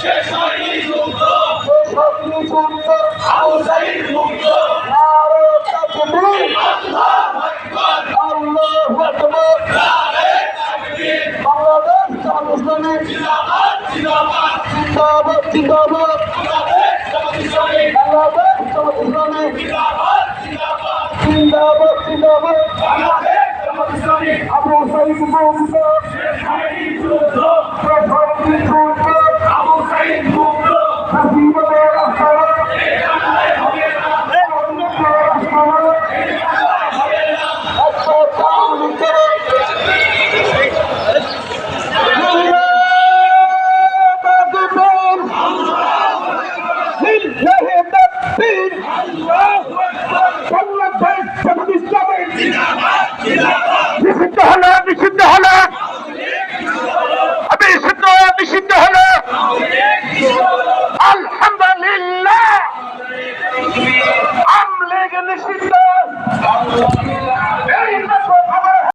শেখ মাহিদ মুক্ত মুক্ত আবু সাইদ মুক্ত জিন্দাবাদ জিন্দাবাদ বাংলাদেশ জামাত ইসলামী Zindabad! Zindabad! নেতৃত্ব